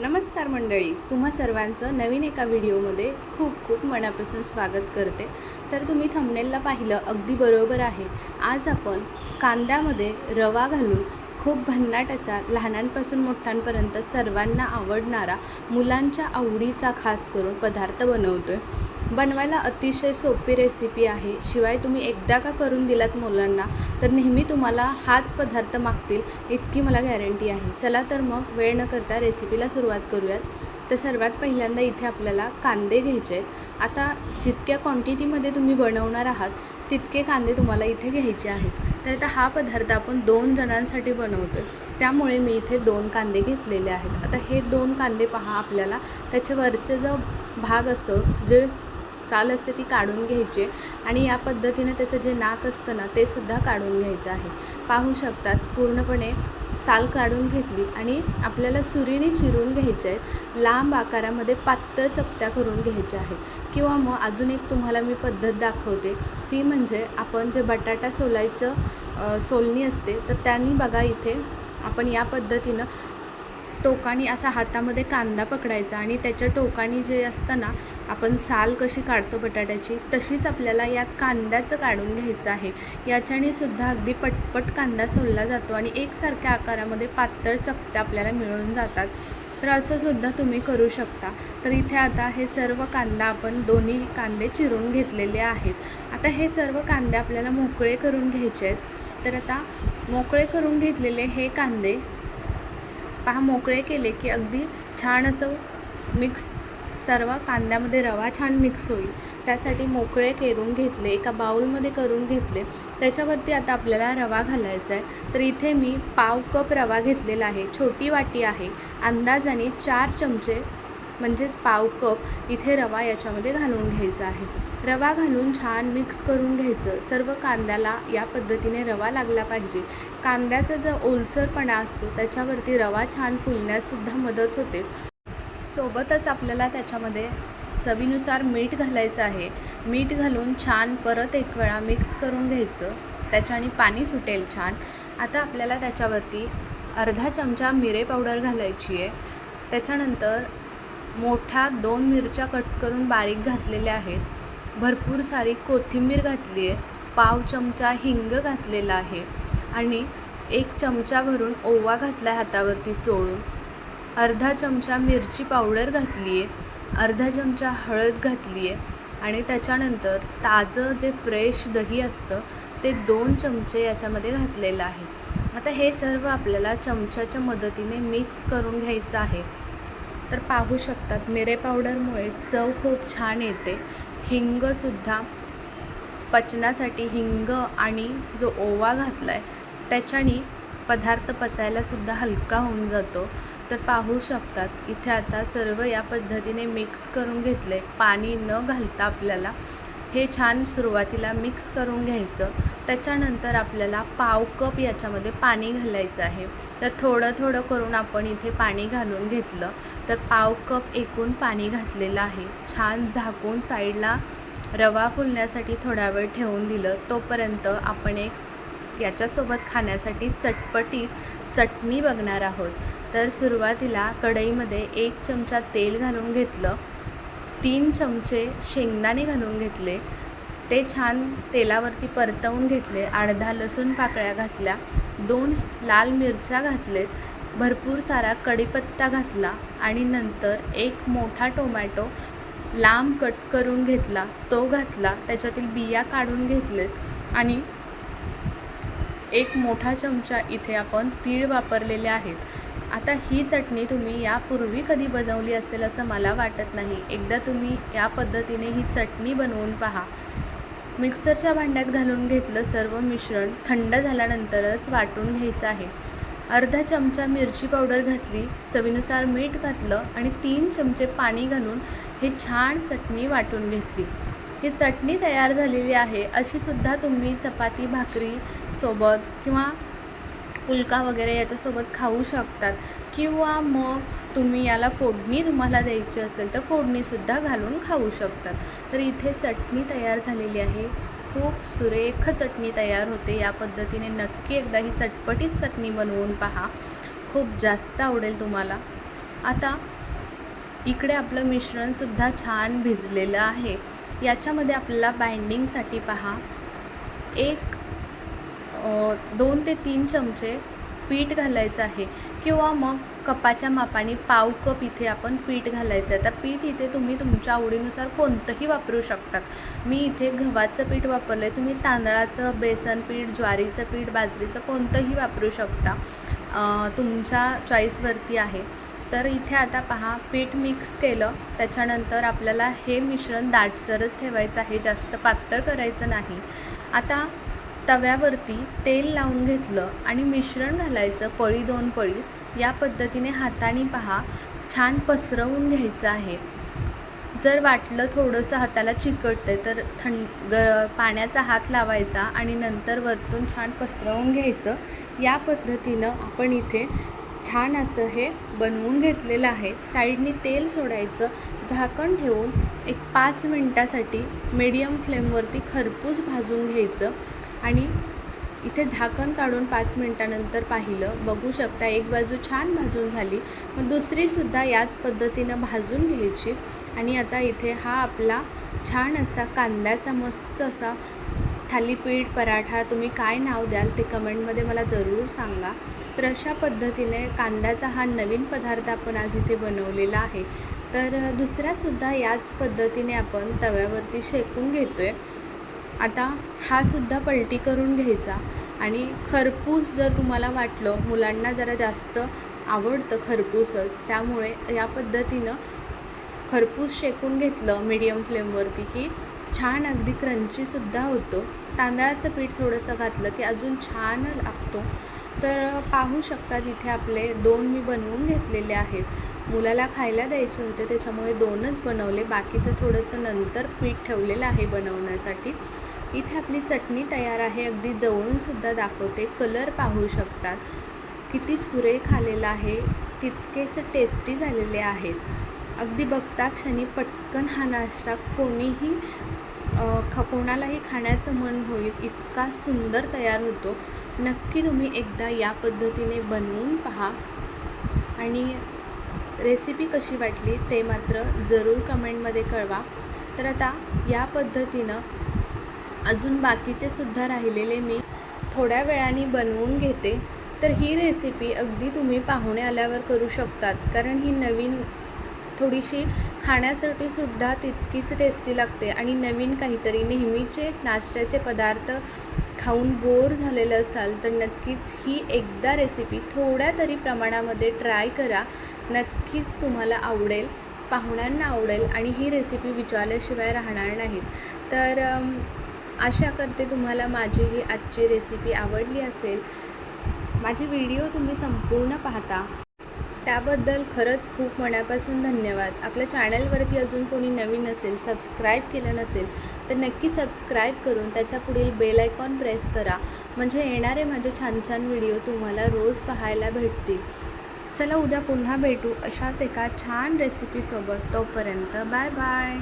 नमस्कार मंडळी तुम्हा सर्वांचं नवीन एका व्हिडिओमध्ये खूप खूप मनापासून स्वागत करते. तर तुम्ही थंबनेलला पाहिलं अगदी बरोबर आहे. आज आपण कांद्यामध्ये रवा घालून खूप भन्नाट असा लहानांपासून मोठ्यांपर्यंत सर्वांना आवडणारा मुलांच्या आवडीचा खास करून पदार्थ बनवतो आहे बनवायला अतिशय सोपी रेसिपी आहे. शिवाय तुम्ही एकदा का करून दिलात मुलांना तर नेहमी तुम्हाला हाच पदार्थ मागतील इतकी मला गॅरंटी आहे. चला तर मग वेळ न करता रेसिपीला सुरुवात करूयात. तर सर्वात पहिल्यांदा इथे आपल्याला कांदे घ्यायचे आहेत. आता जितक्या क्वांटिटीमध्ये तुम्ही बनवणार आहात तितके कांदे तुम्हाला इथे घ्यायचे आहेत. तर आता हा पदार्थ आपण दोन जणांसाठी बनवतो आहे त्यामुळे मी इथे दोन कांदे घेतलेले आहेत. आता हे दोन कांदे पहा आपल्याला. त्याच्या वरचे जो भाग असतो जे साल असते ती काढून घ्यायची आणि या पद्धतीने त्याचं जे नाक असतं ना ते सुद्धा काढून घ्यायचं आहे. पाहू शकतात पूर्णपणे साल काढून घेतली आणि आपल्याला सुरीने चिरून घ्यायचे आहेत. लांब आकारामध्ये पातळ चकत्या करून घ्यायच्या आहेत. किंवा मग अजून एक तुम्हाला मी पद्धत दाखवते. ती म्हणजे आपण जे बटाटा सोलायचं सोलणी असते तर त्यांनी बघा इथे आपण या पद्धतीनं टोकानी असा हातामध्ये कांदा पकडायचा आणि त्याच्या टोकानी जे असतं ना आपण साल कशी काढतो बटाट्याची तशीच आपल्याला या कांद्याचं काढून घ्यायचं आहे. याच्याने सुद्धा अगदी पटपट कांदा सोलला जातो आणि एकसारख्या आकारामध्ये पातळ चकत्या आपल्याला मिळून जातात. तर असं सुद्धा तुम्ही करू शकता. तर इथे आता हे सर्व कांदा आपण दोन्ही कांदे चिरून घेतलेले आहेत. आता हे सर्व कांदे आपल्याला मोकळे करून घ्यायचे आहेत. तर आता मोकळे करून घेतलेले हे कांदे पहा मोकळे केले की अगदी छान असं मिक्स सर्व कांद्यामध्ये रवा छान मिक्स होईल. त्यासाठी मोकळे करून घेतले एका बाउलमध्ये करून घेतले. त्याच्यावरती आता आपल्याला रवा घालायचा आहे. तर इथे मी पाव कप रवा घेतलेला आहे. छोटी वाटी आहे. अंदाजाने चार चमचे म्हणजेच पाव कप इथे रवा याच्यामध्ये घालून घ्यायचा आहे. रवा घालून छान मिक्स करून घ्यायचं. सर्व कांद्याला या पद्धतीने रवा लागला पाहिजे. कांद्याचा जो ओलसरपणा असतो त्याच्यावरती रवा छान फुलण्याससुद्धा मदत होते. सोबतच आपल्याला त्याच्यामध्ये चवीनुसार मीठ घालायचं आहे. मीठ घालून छान परत एक वेळा मिक्स करून घ्यायचं. त्याच्याने पाणी सुटेल छान. आता आपल्याला त्याच्यावरती अर्धा चमचा मिरे पावडर घालायची आहे. त्याच्यानंतर मोठ्या दोन मिरच्या कट करून बारीक घातलेल्या आहेत. भरपूर सारी कोथिंबीर घातली आहे. पाव चमचा हिंग घातलेला आहे. आणि एक चमचा भरून ओवा घातला आहे हातावरती चोळून. अर्धा चमचा मिरची पावडर घातली आहे अर्धा चमचा हळद घातली आहे आणि त्याच्यानंतर ताजं जे फ्रेश दही असतं ते दोन चमचे याच्यामध्ये घातलेलं आहे. आता हे सर्व आपल्याला चमच्याच्या मदतीने मिक्स करून घ्यायचं आहे. तर पाहू शकतात मिरे पावडरमुळे चव खूप छान येते. हिंगसुद्धा पचनासाठी हिंग आणि जो ओवा घातला आहे त्याच्याने पदार्थ पचायलासुद्धा हलका होऊन जातो. तर पाहू शकतात इथे आता सर्व या पद्धतीने मिक्स करून घेतले पाणी न घालता आपल्याला हे छान सुरुवातीला मिक्स करून घ्यायचं. त्याच्यानंतर आपल्याला पाव कप याच्यामध्ये पाणी घालायचं आहे. तर थोडं थोडं करून आपण इथे पाणी घालून घेतलं. तर पाव कप एकूण पाणी घातलेलं आहे. छान झाकून साईडला रवा फुलण्यासाठी थोडा वेळ ठेवून दिलं. तोपर्यंत आपण एक याच्यासोबत खाण्यासाठी चटपटीत चटणी बघणार आहोत. तर सुरुवातीला कढईमध्ये एक चमचा तेल घालून घेतलं. तीन चमचे शेंगदाणे घालून घेतले. ते छान तेलावरती परतवून घेतले. अर्धा लसूण पाकळ्या घातल्या. दोन लाल मिरच्या घातलेत. भरपूर सारा कढीपत्ता घातला आणि नंतर एक मोठा टोमॅटो लांब कट करून घेतला. तो घातला. त्याच्यातील बिया काढून घेतलेत. आणि एक मोठा चमचा इथे आपण तीळ वापरलेले आहेत. आता ही चटणी तुम्ही यापूर्वी कधी बनवली असेल असं मला वाटत नाही. एकदा तुम्ही या पद्धतीने ही चटणी बनवून पहा. मिक्सरच्या भांड्यात घालून घेतलं सर्व मिश्रण थंड झाल्यानंतरच वाटून घ्यायचं आहे. अर्धा चमचा मिरची पावडर घातली चवीनुसार मीठ घातलं आणि तीन चमचे पाणी घालून हे छान चटणी वाटून घेतली. ही चटणी तयार झालेली आहे. अशीसुद्धा तुम्ही चपाती भाकरी सोबत किंवा पुलका वगैरे याच्यासोबत खाऊ शकतात. किंवा मग तुम्ही याला फोडणी तुम्हाला द्यायची असेल तर फोडणीसुद्धा घालून खाऊ शकतात. तर इथे चटणी तयार झालेली आहे. खूप सुरेख चटणी तयार होते. या पद्धतीने नक्की एकदा ही चटपटीत चटणी बनवून पहा. खूप जास्त आवडेल तुम्हाला. आता इकडे आपलं मिश्रणसुद्धा छान भिजलेलं आहे. याच्यामध्ये आपल्याला बाइंडिंगसाठी पहा. एक दोन ते तीन चमचे पीठ घालायचं आहे. किंवा मग कपाच्या मापाने पाव कप इथे आपण पीठ घालायचं आहे. आता पीठ इथे तुम्ही तुमच्या आवडीनुसार कोणतंही वापरू शकतात मी इथे गव्हाचं पीठ वापरलं आहे तुम्ही तांदळाचं बेसन पीठ ज्वारीचं पीठ बाजरीचं कोणतंही वापरू शकता. तुमच्या चॉईसवरती आहे. तर इथे आता पहा पीठ मिक्स केलं. त्याच्यानंतर आपल्याला हे मिश्रण दाटसरच ठेवायचं आहे जास्त पातळ करायचं नाही. आता तव्यावरती तेल लावून घेतलं आणि मिश्रण घालायचं पळी दोन पळी. या पद्धतीने हाताने पहा छान पसरवून घ्यायचं आहे. जर वाटलं थोडंसं हाताला चिकटतं तर थंड ग पाण्याचा हात लावायचा आणि नंतर वरतून छान पसरवून घ्यायचं. या पद्धतीनं आपण इथे छान असं हे बनवून घेतलेलं आहे. साईडनी तेल सोडायचं झाकण ठेवून एक पाच मिनटासाठी मीडियम फ्लेमवरती खरपूस भाजून घ्यायचं आणि इथे झाकण काढून पाच मिनटानंतर पाहिलं. बघू शकता एक बाजू छान भाजून झाली. मग दुसरीसुद्धा याच पद्धतीनं भाजून घ्यायची. आणि आता इथे हा आपला छान असा कांद्याचा मस्त असा थालीपीठ पराठा तुम्ही काय नाव द्याल ते कमेंटमध्ये मला जरूर सांगा. तर अशा पद्धतीने कांद्याचा हा नवीन पदार्थ आपण आज इथे बनवलेला आहे. तर दुसऱ्यासुद्धा याच पद्धतीने आपण तव्यावरती शेकून घेतो आहे आता हा सुद्धा पलटी करून घ्यायचा आणि खरपूस जर तुम्हाला वाटलं मुलांना जरा जास्त आवडतं खरपूसच त्यामुळे या पद्धतीनं खरपूस शेकून घेतलं मीडियम फ्लेमवरती की छान अगदी क्रंचीसुद्धा होतो. तांदळाचं पीठ थोडंसं घातलं की अजून छान लागतो. तर पाहू शकतात इथे आपले दोन मी बनवून घेतलेले आहेत. मुलाला खायला द्यायचे होते त्याच्यामुळे दोनच बनवले. बाकीचं थोडंसं नंतर पीठ ठेवलेलं आहे बनवण्यासाठी. इथे आपली चटणी तयार आहे अगदी जवळूनसुद्धा दाखवते. कलर पाहू शकतात किती सुरेख आलेला आहे. तितकेच टेस्टी झालेले आहेत. अगदी बघता क्षणी पटकन हा नाश्ता कोणीही ख कोणालाही खाण्याचं मन होईल इतका सुंदर तयार होतो. नक्की तुम्ही एकदा या पद्धतीने बनवून पहा. आणि रेसिपी कशी वाटली ते मात्र जरूर कमेंटमध्ये कळवा. तर आता या पद्धतीनं अजून बाकीचे सुद्धा राहिलेले मी थोड्या वेळाने बनवून घेते. तर ही रेसिपी अगदी तुम्ही पाहुणे आल्यावर करू शकतात. कारण ही नवीन थोडीशी खाण्यासाठी सुद्धा तितकीच टेस्टी लागते. आणि नवीन काहीतरी नेहमीचे नाश्त्याचे पदार्थ खाऊन बोर झालेलं असाल तर नक्कीच ही एकदा रेसिपी थोड्या तरी प्रमाणामध्ये ट्राय करा. नक्कीच तुम्हाला आवडेल पाहुण्यांना आवडेल आणि ही रेसिपी विचारल्याशिवाय राहणार नाहीत. तर आशा करते तुम्हाला माझी ही आजची रेसिपी आवडली असेल. माझे व्हिडिओ तुम्ही संपूर्ण पाहता. त्याबद्दल खरंच खूप मनापासून धन्यवाद. आपल्या चॅनलवरती अजून कोणी नवीन असेल सबस्क्राईब केलं नसेल तर नक्की सबस्क्राईब करून त्याच्या पुढील बेल आयकॉन प्रेस करा. म्हणजे येणारे माझे छान छान व्हिडिओ तुम्हाला रोज पाहायला भेटतील. चला उद्या पुन्हा भेटू अशाच एका छान रेसिपीसोबत तोपर्यंत बाय बाय.